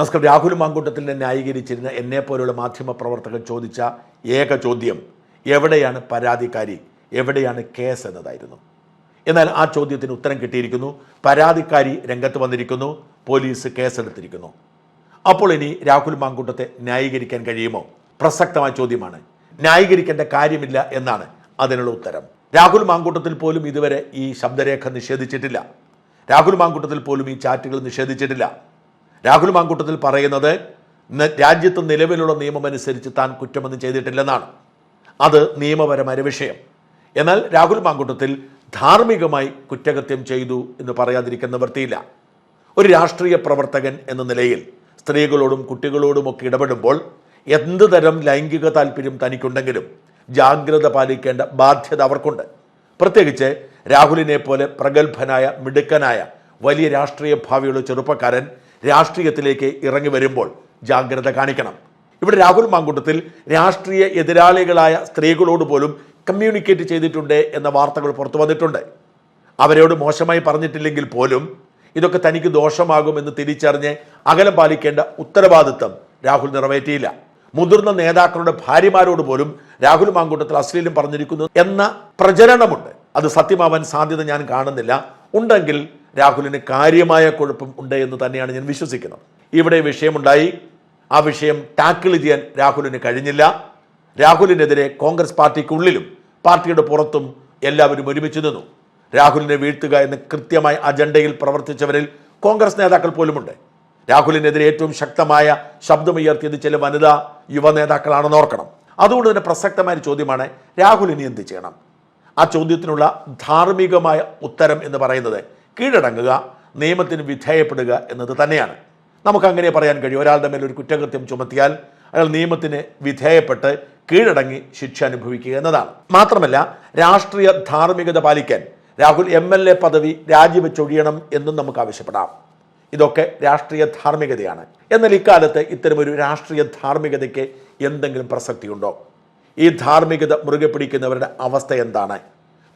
നമസ്കാരം രാഹുൽ മാങ്കൂട്ടത്തിനെ ന്യായീകരിച്ചിരുന്ന എന്നെ പോലുള്ള മാധ്യമ പ്രവർത്തകർ ചോദിച്ച ഏക ചോദ്യം എവിടെയാണ് പരാതിക്കാരി എവിടെയാണ് കേസ് എന്നതായിരുന്നു. എന്നാൽ ആ ചോദ്യത്തിന് ഉത്തരം കിട്ടിയിരിക്കുന്നു പരാതിക്കാരി രംഗത്ത് വന്നിരിക്കുന്നു പോലീസ് കേസെടുത്തിരിക്കുന്നു. അപ്പോൾ ഇനി രാഹുൽ മാങ്കൂട്ടത്തെ ന്യായീകരിക്കാൻ കഴിയുമോ? പ്രസക്തമായ ചോദ്യമാണ്. ന്യായീകരിക്കേണ്ട കാര്യമില്ല എന്നാണ് അതിനുള്ള ഉത്തരം. രാഹുൽ മാങ്കൂട്ടത്തിൽ പോലും ഇതുവരെ ഈ ശബ്ദരേഖ നിഷേധിച്ചിട്ടില്ല. രാഹുൽ മാങ്കൂട്ടത്തിൽ പോലും ഈ ചാറ്റുകൾ നിഷേധിച്ചിട്ടില്ല. രാഹുൽ മാങ്കൂട്ടത്തിൽ പറയുന്നത് രാജ്യത്ത് നിലവിലുള്ള നിയമമനുസരിച്ച് താൻ കുറ്റമൊന്നും ചെയ്തിട്ടില്ലെന്നാണ്. അത് നിയമപരമായ വിഷയം. എന്നാൽ രാഹുൽ മാങ്കൂട്ടത്തിൽ ധാർമ്മികമായി കുറ്റകൃത്യം ചെയ്തു എന്ന് പറയാതിരിക്കുന്ന വൃത്തിയില്ല ഒരു രാഷ്ട്രീയ പ്രവർത്തകൻ എന്ന നിലയിൽ സ്ത്രീകളോടും കുട്ടികളോടും ഒക്കെ ഇടപെടുമ്പോൾ എന്ത് തരം ലൈംഗിക താല്പര്യം തനിക്കുണ്ടെങ്കിലും ജാഗ്രത പാലിക്കേണ്ട ബാധ്യത അവർക്കുണ്ട്. പ്രത്യേകിച്ച് രാഹുലിനെ പോലെ പ്രഗത്ഭനായ മിടുക്കനായ വലിയ രാഷ്ട്രീയ ഭാവിയുള്ള ചെറുപ്പക്കാരൻ രാഷ്ട്രീയത്തിലേക്ക് ഇറങ്ങി വരുമ്പോൾ ജാഗ്രത കാണിക്കണം. ഇവിടെ രാഹുൽ മാങ്കൂട്ടത്തിൽ രാഷ്ട്രീയ എതിരാളികളായ സ്ത്രീകളോട് പോലും കമ്മ്യൂണിക്കേറ്റ് ചെയ്തിട്ടുണ്ട് എന്ന വാർത്തകൾ പുറത്തു വന്നിട്ടുണ്ട്. അവരോട് മോശമായി പറഞ്ഞിട്ടില്ലെങ്കിൽ പോലും ഇതൊക്കെ തനിക്ക് ദോഷമാകുമെന്ന് തിരിച്ചറിഞ്ഞ് അകലം പാലിക്കേണ്ട ഉത്തരവാദിത്തം രാഹുൽ നിറവേറ്റിയില്ല. മുതിർന്ന നേതാക്കളുടെ ഭാര്യമാരോട് പോലും രാഹുൽ മാങ്കൂട്ടത്തിൽ അശ്ലീലം പറഞ്ഞിരിക്കുന്നു എന്ന പ്രചരണമുണ്ട്. അത് സത്യമാവാൻ സാധ്യത ഞാൻ കാണുന്നില്ല. ഉണ്ടെങ്കിൽ രാഹുലിന് കാര്യമായ കുഴപ്പം ഉണ്ട് എന്ന് തന്നെയാണ് ഞാൻ വിശ്വസിക്കുന്നത്. ഇവിടെ വിഷയമുണ്ടായി. ആ വിഷയം ടാക്കിൾ ചെയ്യാൻ രാഹുലിന് കഴിഞ്ഞില്ല. രാഹുലിനെതിരെ കോൺഗ്രസ് പാർട്ടിക്കുള്ളിലും പാർട്ടിയുടെ പുറത്തും എല്ലാവരും ഒരുമിച്ച് നിന്നു. രാഹുലിനെ വീഴ്ത്തുക എന്ന കൃത്യമായ അജണ്ടയിൽ പ്രവർത്തിച്ചവരിൽ കോൺഗ്രസ് നേതാക്കൾ പോലുമുണ്ട്. രാഹുലിനെതിരെ ഏറ്റവും ശക്തമായ ശബ്ദമുയർത്തിയത് ചില വനിതാ യുവ നേതാക്കളാണെന്ന് ഓർക്കണം. അതുകൊണ്ട് തന്നെ പ്രസക്തമായ ചോദ്യമാണ് രാഹുലിനെ എന്ത് ചെയ്യണം? ആ ചോദ്യത്തിനുള്ള ധാർമ്മികമായ ഉത്തരം എന്ന് പറയുന്നത് കീഴടങ്ങുക നിയമത്തിന് വിധേയപ്പെടുക എന്നത് തന്നെയാണ്. നമുക്കങ്ങനെ പറയാൻ കഴിയും. ഒരാളുടെ മേൽ ഒരു കുറ്റകൃത്യം ചുമത്തിയാൽ അയാൾ നിയമത്തിന് വിധേയപ്പെട്ട് കീഴടങ്ങി ശിക്ഷ അനുഭവിക്കുക എന്നതാണ്. മാത്രമല്ല രാഷ്ട്രീയ ധാർമ്മികത പാലിക്കാൻ രാഹുൽ എം എൽ എ പദവി രാജിവെച്ചൊഴിയണം എന്നും നമുക്ക് ആവശ്യപ്പെടാം. ഇതൊക്കെ രാഷ്ട്രീയ ധാർമ്മികതയാണ്. എന്നാൽ ഇക്കാലത്ത് ഇത്തരമൊരു രാഷ്ട്രീയ ധാർമ്മികതയ്ക്ക് എന്തെങ്കിലും പ്രസക്തിയുണ്ടോ? ഈ ധാർമ്മികത മുറുകെ പിടിക്കുന്നവരുടെ അവസ്ഥ എന്താണ്?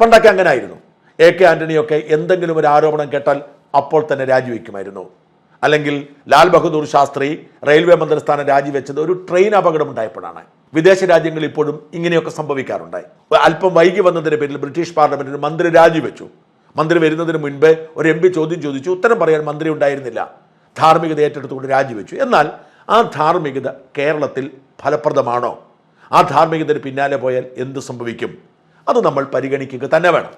പണ്ടൊക്കെ അങ്ങനെ ആയിരുന്നു എ കെ ആന്റണിയൊക്കെ എന്തെങ്കിലും ഒരു ആരോപണം കേട്ടാൽ അപ്പോൾ തന്നെ രാജിവെക്കുമായിരുന്നു. അല്ലെങ്കിൽ ലാൽ ബഹദൂർ ശാസ്ത്രി റെയിൽവേ മന്ത്രിസ്ഥാനം രാജിവെച്ചത് ഒരു ട്രെയിൻ അപകടം ഉണ്ടായപ്പോഴാണ് വിദേശ രാജ്യങ്ങളിൽ ഇപ്പോഴും ഇങ്ങനെയൊക്കെ സംഭവിക്കാറുണ്ട്. അല്പം വൈകി വന്നതിന്റെ പേരിൽ ബ്രിട്ടീഷ് പാർലമെന്റിൽ മന്ത്രി രാജിവെച്ചു. മന്ത്രി വരുന്നതിന് മുൻപേ ഒരു എം പി ചോദ്യം ചോദിച്ചു. ഉത്തരം പറയാൻ മന്ത്രി ഉണ്ടായിരുന്നില്ല. ധാർമ്മികത ഏറ്റെടുത്തുകൊണ്ട് രാജിവെച്ചു. എന്നാൽ ആ ധാർമ്മികത കേരളത്തിൽ ഫലപ്രദമാണോ? ആ ധാർമ്മികതയുടെ പിന്നാലെ പോയാൽ എന്ത് സംഭവിക്കും? അത് നമ്മൾ പരിഗണിക്കുക തന്നെ വേണം.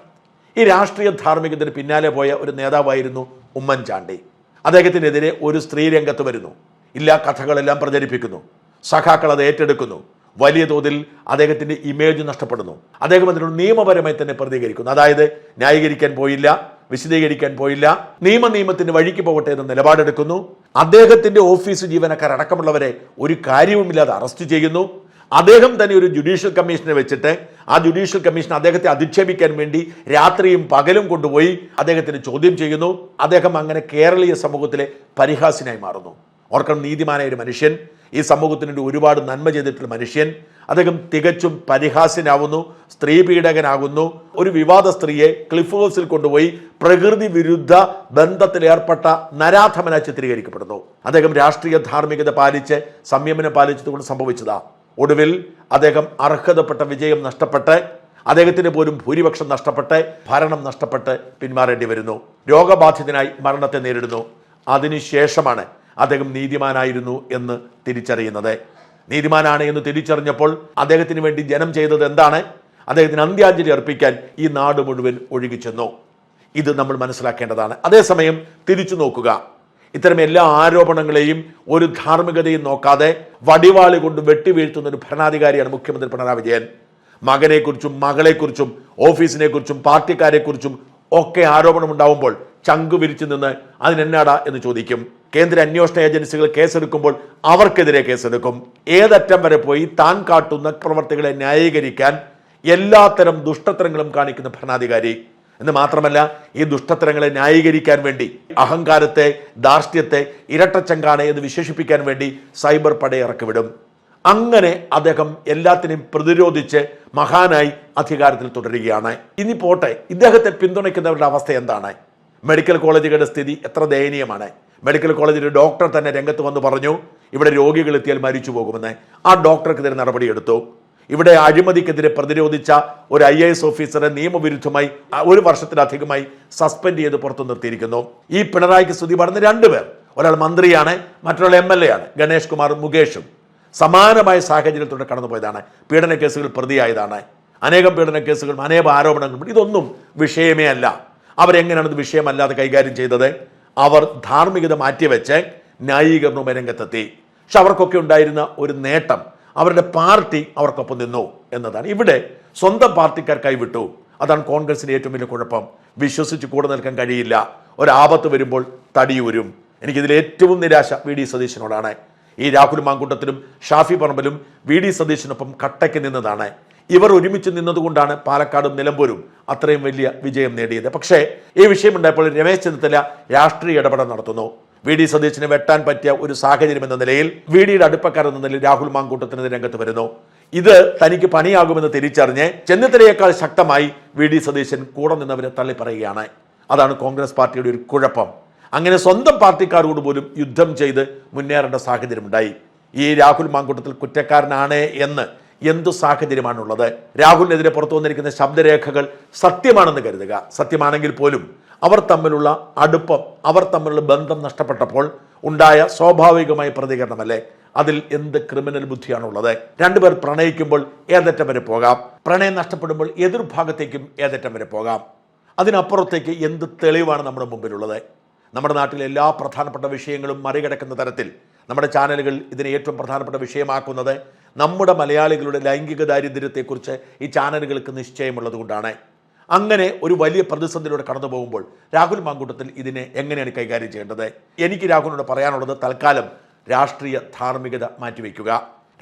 ഈ രാഷ്ട്രീയ ധാർമ്മികത്തിന് പിന്നാലെ പോയ ഒരു നേതാവായിരുന്നു ഉമ്മൻചാണ്ടി. അദ്ദേഹത്തിനെതിരെ ഒരു സ്ത്രീ രംഗത്ത് വരുന്നു. ഇല്ല കഥകളെല്ലാം പ്രചരിപ്പിക്കുന്നു. സഖാക്കൾ അത് ഏറ്റെടുക്കുന്നു. വലിയ തോതിൽ അദ്ദേഹത്തിന്റെ ഇമേജ് നഷ്ടപ്പെടുന്നു. അദ്ദേഹം അതിനോട് നിയമപരമായി തന്നെ പ്രതികരിക്കുന്നു. അതായത് ന്യായീകരിക്കാൻ പോയില്ല വിശദീകരിക്കാൻ പോയില്ല നിയമ നിയമത്തിന്റെ വഴിക്ക് പോകട്ടെ എന്ന നിലപാടെടുക്കുന്നു. അദ്ദേഹത്തിന്റെ ഓഫീസ് ജീവനക്കാർ അടക്കമുള്ളവരെ ഒരു കാര്യവുമില്ലാതെ അറസ്റ്റ് ചെയ്യുന്നു. അദ്ദേഹം തന്നെ ഒരു ജുഡീഷ്യൽ കമ്മീഷനെ വെച്ചിട്ട് ആ ജുഡീഷ്യൽ കമ്മീഷൻ അദ്ദേഹത്തെ അധിക്ഷേപിക്കാൻ വേണ്ടി രാത്രിയും പകലും കൊണ്ടുപോയി അദ്ദേഹത്തിന് ചോദ്യം ചെയ്യുന്നു. അദ്ദേഹം അങ്ങനെ കേരളീയ സമൂഹത്തിലെ പരിഹാസിനായി മാറുന്നു. ഓർക്കണം നീതിമാനായ ഒരു മനുഷ്യൻ ഈ സമൂഹത്തിന് ഒരുപാട് നന്മ ചെയ്തിട്ടുള്ള മനുഷ്യൻ അദ്ദേഹം തികച്ചും പരിഹാസ്യനാവുന്നു സ്ത്രീ പീഡകനാകുന്നു. ഒരു വിവാദ സ്ത്രീയെ ക്ലിഫ് ഹൗസിൽ കൊണ്ടുപോയി പ്രകൃതി വിരുദ്ധ ബന്ധത്തിൽ ഏർപ്പെട്ട നരാധമന ചിത്രീകരിക്കപ്പെടുന്നു. അദ്ദേഹം രാഷ്ട്രീയ ധാർമ്മികത പാലിച്ച് സംയമനം പാലിച്ചതുകൊണ്ട് സംഭവിച്ചതാ. ഒടുവിൽ അദ്ദേഹം അർഹതപ്പെട്ട വിജയം നഷ്ടപ്പെട്ട് അദ്ദേഹത്തിന് പോലും ഭൂരിപക്ഷം നഷ്ടപ്പെട്ട് ഭരണം നഷ്ടപ്പെട്ട് പിന്മാറേണ്ടി വരുന്നു. രോഗബാധിതനായി മരണത്തെ നേരിടുന്നു. അതിനുശേഷമാണ് അദ്ദേഹം നീതിമാനായിരുന്നു എന്ന് തിരിച്ചറിയുന്നത്. നീതിമാനാണ് എന്ന് തിരിച്ചറിഞ്ഞപ്പോൾ അദ്ദേഹത്തിന് വേണ്ടി ജനം ചെയ്തത് എന്താണ്? അദ്ദേഹത്തിന് അന്ത്യാഞ്ജലി അർപ്പിക്കാൻ ഈ നാട് മുഴുവൻ ഒഴുകിച്ചെന്നു ഇത് നമ്മൾ മനസ്സിലാക്കേണ്ടതാണ്. അതേസമയം തിരിച്ചു നോക്കുക. ഇത്തരം എല്ലാ ആരോപണങ്ങളെയും ഒരു ധാർമ്മികതയും നോക്കാതെ വടിവാളി കൊണ്ട് വെട്ടിവീഴ്ത്തുന്ന ഒരു ഭരണാധികാരിയാണ് മുഖ്യമന്ത്രി പിണറായി വിജയൻ. മകനെക്കുറിച്ചും മകളെക്കുറിച്ചും ഓഫീസിനെക്കുറിച്ചും പാർട്ടിക്കാരെക്കുറിച്ചും ഒക്കെ ആരോപണം ഉണ്ടാവുമ്പോൾ ചങ്കു വിരിച്ചു നിന്ന് അതിനെന്നാടാ എന്ന് ചോദിക്കും. കേന്ദ്ര അന്വേഷണ ഏജൻസികൾ കേസെടുക്കുമ്പോൾ അവർക്കെതിരെ കേസെടുക്കും. ഏതറ്റം വരെ പോയി താൻ കാട്ടുന്ന പ്രവർത്തികളെ ന്യായീകരിക്കാൻ എല്ലാത്തരം ദുഷ്ടത്തരങ്ങളും കാണിക്കുന്ന ഭരണാധികാരി. എന്ന് മാത്രമല്ല ഈ ദുഷ്ടത്തരങ്ങളെ ന്യായീകരിക്കാൻ വേണ്ടി അഹങ്കാരത്തെ ധാർഷ്ട്യത്തെ ഇരട്ടച്ചങ്കാണ് എന്ന് വിശേഷിപ്പിക്കാൻ വേണ്ടി സൈബർ പടയെ ഇറക്കിവിടും. അങ്ങനെ അദ്ദേഹം എല്ലാത്തിനെയും പ്രതിരോധിച്ച് മഹാനായി അധികാരത്തിൽ തുടരുകയാണ്. ഇനി പോട്ടെ ഇദ്ദേഹത്തെ പിന്തുണയ്ക്കുന്നവരുടെ അവസ്ഥ എന്താണ്? മെഡിക്കൽ കോളേജുകളുടെ സ്ഥിതി എത്ര ദയനീയമാണ്. മെഡിക്കൽ കോളേജിലെ ഡോക്ടർ തന്നെ രംഗത്ത് വന്ന് പറഞ്ഞു ഇവിടെ രോഗികൾ എത്തിയാൽ മരിച്ചു പോകുമെന്ന് ആ ഡോക്ടർക്കെതിരെ നടപടിയെടുത്തു. ഇവിടെ അഴിമതിക്കെതിരെ പ്രതിരോധിച്ച ഒരു ഐ എ എസ് ഓഫീസറെ നിയമവിരുദ്ധമായി ഒരു വർഷത്തിലധികമായി സസ്പെൻഡ് ചെയ്ത് പുറത്തു നിർത്തിയിരിക്കുന്നു. ഈ പിണറായിക്ക് സ്തുതി പറഞ്ഞ രണ്ടുപേർ ഒരാൾ മന്ത്രിയാണ് മറ്റൊരാൾ എം എൽ എ ആണ് ഗണേഷ് കുമാർ മുകേഷും. സമാനമായ സാഹചര്യത്തിലൂടെ കടന്നുപോയതാണ്. പീഡന കേസുകൾ പ്രതിയായതാണ്. അനേകം പീഡന കേസുകളും അനേകം ആരോപണങ്ങളും ഇതൊന്നും വിഷയമേ അല്ല. അവരെങ്ങനെയാണ് ഇത് വിഷയമല്ലാതെ കൈകാര്യം ചെയ്തത്? അവർ ധാർമ്മികത മാറ്റിവെച്ച് ന്യായീകരണവുമായി രംഗത്തെത്തി. പക്ഷെ അവർക്കൊക്കെ ഉണ്ടായിരുന്ന ഒരു നേട്ടം അവരുടെ പാർട്ടി അവർക്കൊപ്പം നിന്നു എന്നതാണ്. ഇവിടെ സ്വന്തം പാർട്ടിക്കാർ കൈവിട്ടു. അതാണ് കോൺഗ്രസിന് ഏറ്റവും വലിയ കുഴപ്പം. വിശ്വസിച്ച് കൂടെ നിൽക്കാൻ കഴിയില്ല. ഒരാപത്ത് വരുമ്പോൾ തടിയൂരും എനിക്കിതിൽ ഏറ്റവും നിരാശ വി ഡി സതീശനോടാണ്. ഈ രാഹുൽ മാങ്കൂട്ടത്തിലും ഷാഫി പറമ്പലും വി ഡി സതീശനൊപ്പം കട്ടയ്ക്ക് നിന്നതാണ്. ഇവർ ഒരുമിച്ച് നിന്നതുകൊണ്ടാണ് പാലക്കാടും നിലമ്പൂരും അത്രയും വലിയ വിജയം നേടിയത്. പക്ഷേ ഈ വിഷയമുണ്ടായപ്പോൾ രമേശ് ചെന്നിത്തല രാഷ്ട്രീയ ഇടപെടൽ നടത്തുന്നു. വി ഡി സതീശന് വെട്ടാൻ പറ്റിയ ഒരു സാഹചര്യം എന്ന നിലയിൽ വി ഡിയുടെ അടുപ്പക്കാർ എന്ന നിലയിൽ രാഹുൽ മാങ്കൂട്ടത്തിന് രംഗത്ത് വരുന്നു. ഇത് തനിക്ക് പണിയാകുമെന്ന് തിരിച്ചറിഞ്ഞ് ചെന്നിത്തലയേക്കാൾ ശക്തമായി വി ഡി സതീശൻ കൂടെ നിന്നവരെ തള്ളി പറയുകയാണ് അതാണ് കോൺഗ്രസ് പാർട്ടിയുടെ ഒരു കുഴപ്പം. അങ്ങനെ സ്വന്തം പാർട്ടിക്കാരോട് പോലും യുദ്ധം ചെയ്ത് മുന്നേറേണ്ട സാഹചര്യമുണ്ടായി. ഈ രാഹുൽ മാങ്കൂട്ടത്തിൽ കുറ്റക്കാരനാണ് എന്ന് എന്തു സാഹചര്യമാണുള്ളത്? രാഹുലിനെതിരെ പുറത്തു വന്നിരിക്കുന്ന ശബ്ദരേഖകൾ സത്യമാണെന്ന് കരുതുക. സത്യമാണെങ്കിൽ പോലും അവർ തമ്മിലുള്ള അടുപ്പം അവർ തമ്മിലുള്ള ബന്ധം നഷ്ടപ്പെട്ടപ്പോൾ ഉണ്ടായ സ്വാഭാവികമായ പ്രതികരണമല്ലേ അതിൽ എന്ത് ക്രിമിനൽ ബുദ്ധിയാണുള്ളത്? രണ്ടുപേർ പ്രണയിക്കുമ്പോൾ ഏതറ്റം വരെ പോകാം. പ്രണയം നഷ്ടപ്പെടുമ്പോൾ എതിർഭാഗത്തേക്കും ഏതറ്റം വരെ പോകാം. അതിനപ്പുറത്തേക്ക് എന്ത് തെളിവാണ് നമ്മുടെ മുമ്പിലുള്ളത്? നമ്മുടെ നാട്ടിലെ എല്ലാ പ്രധാനപ്പെട്ട വിഷയങ്ങളും മറികടക്കുന്ന തരത്തിൽ നമ്മുടെ ചാനലുകൾ ഇതിനെ ഏറ്റവും പ്രധാനപ്പെട്ട വിഷയമാക്കുന്നത് നമ്മുടെ മലയാളികളുടെ ലൈംഗിക ദാരിദ്ര്യത്തെക്കുറിച്ച് ഈ ചാനലുകൾക്ക് നിശ്ചയമുള്ളത് കൊണ്ടാണ് അങ്ങനെ ഒരു വലിയ പ്രതിസന്ധിയിലൂടെ കടന്നു പോകുമ്പോൾ രാഹുൽ മാങ്കൂട്ടത്തിൽ ഇതിനെ എങ്ങനെയാണ് കൈകാര്യം ചെയ്യേണ്ടത്? എനിക്ക് രാഹുലിനോട് പറയാനുള്ളത് തൽക്കാലം രാഷ്ട്രീയ ധാർമ്മികത മാറ്റിവെക്കുക.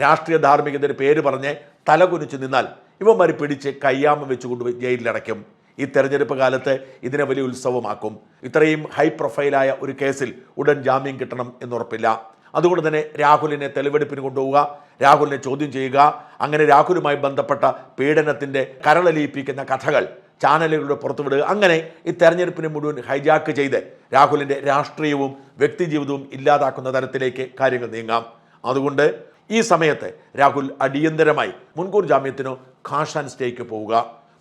രാഷ്ട്രീയ ധാർമ്മികതയുടെ പേര് പറഞ്ഞ് തലകുനിച്ച് നിന്നാൽ ഇവന്മാർ പിടിച്ച് കയ്യാമം വെച്ചുകൊണ്ട് ജയിലിലടയ്ക്കും. ഈ തെരഞ്ഞെടുപ്പ് കാലത്ത് ഇതിനെ വലിയ ഉത്സവമാക്കും. ഇത്രയും ഹൈ പ്രൊഫൈലായ ഒരു കേസിൽ ഉടൻ ജാമ്യം കിട്ടണം എന്നുറപ്പില്ല. അതുകൊണ്ട് തന്നെ രാഹുലിനെ തെളിവെടുപ്പിന് കൊണ്ടുപോവുക രാഹുലിനെ ചോദ്യം ചെയ്യുക അങ്ങനെ രാഹുലുമായി ബന്ധപ്പെട്ട പീഡനത്തിന്റെ കരളലിയിപ്പിക്കുന്ന കഥകൾ ചാനലുകളുടെ പുറത്തുവിടുക. അങ്ങനെ ഈ തെരഞ്ഞെടുപ്പിനെ മുഴുവൻ ഹൈജാക്ക് ചെയ്ത് രാഹുലിന്റെ രാഷ്ട്രീയവും വ്യക്തിജീവിതവും ഇല്ലാതാക്കുന്ന തരത്തിലേക്ക് കാര്യങ്ങൾ നീങ്ങാം. അതുകൊണ്ട് ഈ സമയത്ത് രാഹുൽ അടിയന്തരമായി മുൻകൂർ ജാമ്യത്തിനോ കാഷ് ആൻഡ് സ്റ്റേക്ക് പോവുക.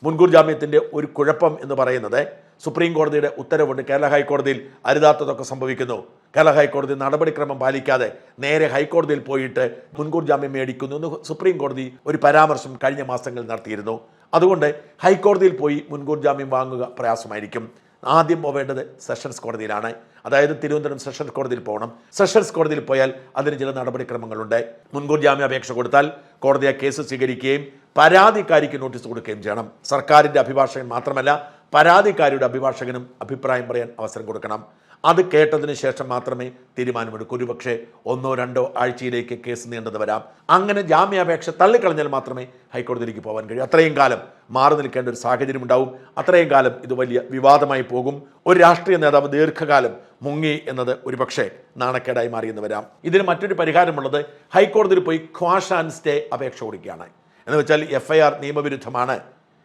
മുൻകൂർ ജാമ്യത്തിന്റെ ഒരു കുഴപ്പം എന്ന് പറയുന്നത് സുപ്രീം കോടതിയുടെ ഉത്തരവുണ്ട്. കേരള ഹൈക്കോടതിയിൽ അരുതാത്തതൊക്കെ സംഭവിക്കുന്നു. കേരള ഹൈക്കോടതി നടപടിക്രമം പാലിക്കാതെ നേരെ ഹൈക്കോടതിയിൽ പോയിട്ട് മുൻകൂർ ജാമ്യം മേടിക്കുന്നു എന്ന് സുപ്രീം കോടതി ഒരു പരാമർശം കഴിഞ്ഞ മാസങ്ങളിൽ നടത്തിയിരുന്നു. അതുകൊണ്ട് ഹൈക്കോടതിയിൽ പോയി മുൻകൂർ ജാമ്യം വാങ്ങുക പ്രയാസമായിരിക്കും. ആദ്യം പോവേണ്ടത് സെഷൻസ് കോടതിയിലാണ്. അതായത് തിരുവനന്തപുരം സെഷൻസ് കോടതിയിൽ പോകണം. സെഷൻസ് കോടതിയിൽ പോയാൽ അതിന് ചില നടപടിക്രമങ്ങളുണ്ട്. മുൻകൂർ ജാമ്യം അപേക്ഷ കൊടുത്താൽ കോടതി ആ കേസ് സ്വീകരിക്കുകയും പരാതിക്കാരിക്ക് നോട്ടീസ് കൊടുക്കുകയും ചെയ്യണം. സർക്കാരിന്റെ അഭിഭാഷകൻ മാത്രമല്ല പരാതിക്കാരിയുടെ അഭിഭാഷകനും അഭിപ്രായം പറയാൻ അവസരം കൊടുക്കണം. അത് കേട്ടതിന് ശേഷം മാത്രമേ തീരുമാനമെടുക്കൂ. ഒരുപക്ഷെ ഒന്നോ രണ്ടോ ആഴ്ചയിലേക്ക് കേസ് നീണ്ടത് വരാം. അങ്ങനെ ജാമ്യാപേക്ഷ തള്ളിക്കളഞ്ഞാൽ മാത്രമേ ഹൈക്കോടതിയിലേക്ക് പോകാൻ കഴിയൂ. അത്രയും കാലം മാറി നിൽക്കേണ്ട ഒരു സാഹചര്യം ഉണ്ടാവും. അത്രയും കാലം ഇത് വലിയ വിവാദമായി പോകും. ഒരു രാഷ്ട്രീയ നേതാവ് ദീർഘകാലം മുങ്ങി എന്നത് ഒരുപക്ഷെ നാണക്കേടായി മാറിയെന്ന് വരാം. ഇതിന് മറ്റൊരു പരിഹാരമുള്ളത് ഹൈക്കോടതിയിൽ പോയി ക്വാഷ് ആൻഡ് സ്റ്റേ അപേക്ഷ കൊടുക്കുകയാണ്. എന്ന് വെച്ചാൽ എഫ് ഐ ആർ നിയമവിരുദ്ധമാണ്.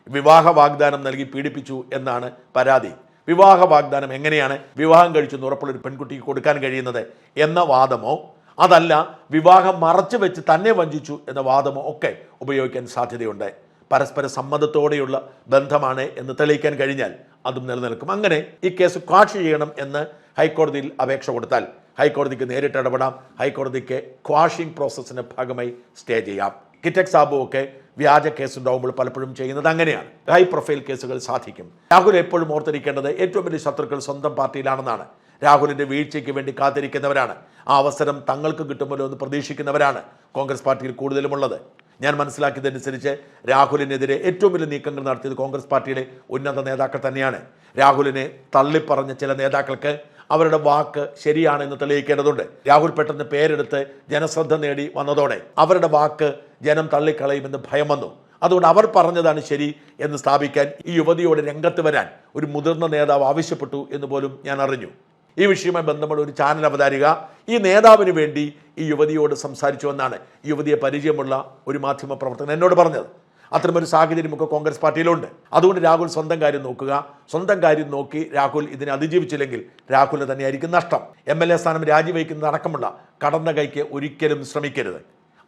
വിവാഹ വാഗ്ദാനം നൽകി പീഡിപ്പിച്ചു എന്നാണ് പരാതി. വിവാഹ വാഗ്ദാനം എങ്ങനെയാണ് വിവാഹം കഴിച്ചെന്ന് ഉറപ്പുള്ള ഒരു പെൺകുട്ടിക്ക് കൊടുക്കാൻ കഴിയുന്നത് എന്ന വാദമോ അതല്ല വിവാഹം മറച്ചു വെച്ച് തന്നെ വഞ്ചിച്ചു എന്ന വാദമോ ഒക്കെ ഉപയോഗിക്കാൻ സാധ്യതയുണ്ട്. പരസ്പര സമ്മതത്തോടെയുള്ള ബന്ധമാണ് എന്ന് തെളിയിക്കാൻ കഴിഞ്ഞാൽ അതും നിലനിൽക്കും. അങ്ങനെ ഈ കേസ് ക്വാഷ് ചെയ്യണം എന്ന് ഹൈക്കോടതിയിൽ അപേക്ഷ കൊടുത്താൽ ഹൈക്കോടതിക്ക് നേരിട്ട് ഇടപെടാം. ഹൈക്കോടതിക്ക് ക്വാഷിംഗ് പ്രോസസ്സിന്റെ ഭാഗമായി സ്റ്റേ ചെയ്യാം. കിറ്റക് സാബു ഒക്കെ വ്യാജ കേസ് ഉണ്ടാവുമ്പോൾ പലപ്പോഴും ചെയ്യുന്നത് അങ്ങനെയാണ്. ഹൈ പ്രൊഫൈൽ കേസുകൾ സാധിക്കും. രാഹുൽ എപ്പോഴും ഓർത്തിരിക്കേണ്ടത് ഏറ്റവും വലിയ ശത്രുക്കൾ സ്വന്തം പാർട്ടിയിലാണെന്നാണ്. രാഹുലിന്റെ വീഴ്ചയ്ക്ക് വേണ്ടി കാത്തിരിക്കുന്നവരാണ്. ആ അവസരം തങ്ങൾക്ക് കിട്ടുമല്ലോ എന്ന് പ്രതീക്ഷിക്കുന്നവരാണ് കോൺഗ്രസ് പാർട്ടിയിൽ കൂടുതലുമുള്ളത്. ഞാൻ മനസ്സിലാക്കിയതനുസരിച്ച് രാഹുലിനെതിരെ ഏറ്റവും വലിയ നീക്കങ്ങൾ നടത്തിയത് കോൺഗ്രസ് പാർട്ടിയുടെ ഉന്നത നേതാക്കൾ തന്നെയാണ്. രാഹുലിനെ തള്ളിപ്പറഞ്ഞ ചില നേതാക്കൾക്ക് അവരുടെ വാക്ക് ശരിയാണെന്ന് തെളിയിക്കേണ്ടതുണ്ട്. രാഹുൽ പെട്ടെന്ന് പേരെടുത്ത് ജനശ്രദ്ധ നേടി വന്നതോടെ അവരുടെ വാക്ക് ജനം തള്ളിക്കളയുമെന്ന് ഭയം വന്നു. അതുകൊണ്ട് അവർ പറഞ്ഞതാണ് ശരി എന്ന് സ്ഥാപിക്കാൻ ഈ യുവതിയോട് രംഗത്ത് വരാൻ ഒരു മുതിർന്ന നേതാവ് ആവശ്യപ്പെട്ടു എന്ന് പോലും ഞാൻ അറിഞ്ഞു. ഈ വിഷയവുമായി ബന്ധപ്പെട്ട ഒരു ചാനൽ അവതാരിക ഈ നേതാവിന് വേണ്ടി ഈ യുവതിയോട് സംസാരിച്ചു എന്നാണ് യുവതിയെ പരിചയമുള്ള ഒരു മാധ്യമ പ്രവർത്തകൻ എന്നോട് പറഞ്ഞത്. അത്തരമൊരു സാഹചര്യമൊക്കെ കോൺഗ്രസ് പാർട്ടിയിലുണ്ട്. അതുകൊണ്ട് രാഹുൽ സ്വന്തം കാര്യം നോക്കുക. സ്വന്തം കാര്യം നോക്കി രാഹുൽ ഇതിനെ അതിജീവിച്ചില്ലെങ്കിൽ രാഹുലിന് തന്നെയായിരിക്കും നഷ്ടം. എം എൽ എ സ്ഥാനം രാജിവെക്കുന്നത് അടക്കമുള്ള കടന്ന കൈക്ക് ഒരിക്കലും ശ്രമിക്കരുത്.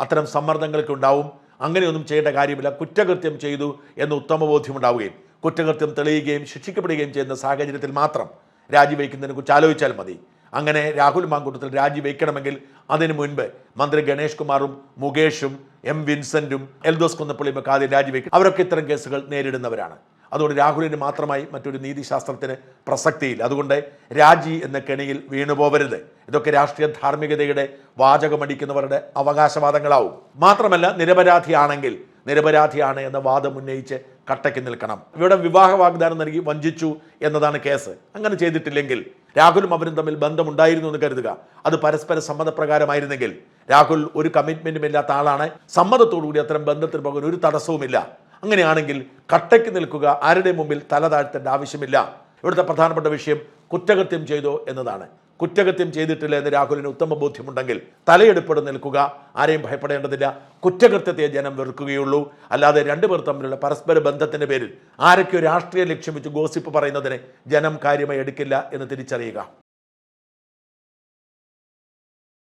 അത്തരം സമ്മർദ്ദങ്ങളൊക്കെ ഉണ്ടാവും. അങ്ങനെയൊന്നും ചെയ്യേണ്ട കാര്യമില്ല. കുറ്റകൃത്യം ചെയ്തു എന്ന് ഉത്തമബോധ്യം ഉണ്ടാവുകയും കുറ്റകൃത്യം തെളിയുകയും ശിക്ഷിക്കപ്പെടുകയും ചെയ്യുന്ന സാഹചര്യത്തിൽ മാത്രം രാജിവെക്കുന്നതിനെ കുറിച്ച് ആലോചിച്ചാൽ മതി. അങ്ങനെ രാഹുൽ മാങ്കൂട്ടത്തിൽ രാജിവെക്കണമെങ്കിൽ അതിനു മുൻപ് മന്ത്രി ഗണേഷ് കുമാറും മുകേഷും എം വിൻസെന്റും എൽദോസ് കുന്നപ്പള്ളിയും ഒക്കെ ആദ്യം രാജിവെക്കും. അവരൊക്കെ ഇത്തരം കേസുകൾ നേരിടുന്നവരാണ്. അതുകൊണ്ട് രാഹുലിന് മാത്രമായി മറ്റൊരു നീതിശാസ്ത്രത്തിന് പ്രസക്തിയില്ല. അതുകൊണ്ട് രാജി എന്ന കെണിയിൽ വീണുപോവരുത്. ഇതൊക്കെ രാഷ്ട്രീയ ധാർമ്മികതയുടെ വാചകമടിക്കുന്നവരുടെ അവകാശവാദങ്ങളാവും. മാത്രമല്ല നിരപരാധിയാണെങ്കിൽ നിരപരാധിയാണ് എന്ന വാദം ഉന്നയിച്ച് കട്ടയ്ക്ക് നിൽക്കണം. ഇവിടെ വിവാഹ വാഗ്ദാനം നൽകി വഞ്ചിച്ചു എന്നതാണ് കേസ്. അങ്ങനെ ചെയ്തിട്ടില്ലെങ്കിൽ രാഹുലും അവരും തമ്മിൽ ബന്ധമുണ്ടായിരുന്നു എന്ന് കരുതുക. അത് പരസ്പര സമ്മതപ്രകാരമായിരുന്നെങ്കിൽ രാഹുൽ ഒരു കമ്മിറ്റ്മെന്റും ഇല്ലാത്ത ആളാണ്. സമ്മതത്തോടുകൂടി അത്തരം ബന്ധത്തിൽ പോകാൻ ഒരു തടസ്സവുമില്ല. അങ്ങനെയാണെങ്കിൽ കട്ടയ്ക്ക് നിൽക്കുക ആരുടെ മുമ്പിൽ തല താഴ്ത്തേണ്ട ആവശ്യമില്ല. ഇവിടുത്തെ പ്രധാനപ്പെട്ട വിഷയം കുറ്റകൃത്യം ചെയ്തോ എന്നതാണ്. കുറ്റകൃത്യം ചെയ്തിട്ടില്ല എന്ന് രാഹുലിന് ഉത്തമ ബോധ്യമുണ്ടെങ്കിൽ തലയെടുപ്പോടെ നിൽക്കുക. ആരെയും ഭയപ്പെടേണ്ടതില്ല. കുറ്റകൃത്യത്തെ ജനം വെറുക്കുകയുള്ളൂ. അല്ലാതെ രണ്ടുപേർ തമ്മിലുള്ള പരസ്പര ബന്ധത്തിന്റെ പേരിൽ ആരൊക്കെയോ രാഷ്ട്രീയ ലക്ഷ്യം വെച്ച് ഗോസിപ്പ് പറയുന്നതിനെ ജനം കാര്യമായി എടുക്കില്ല എന്ന് തിരിച്ചറിയുക.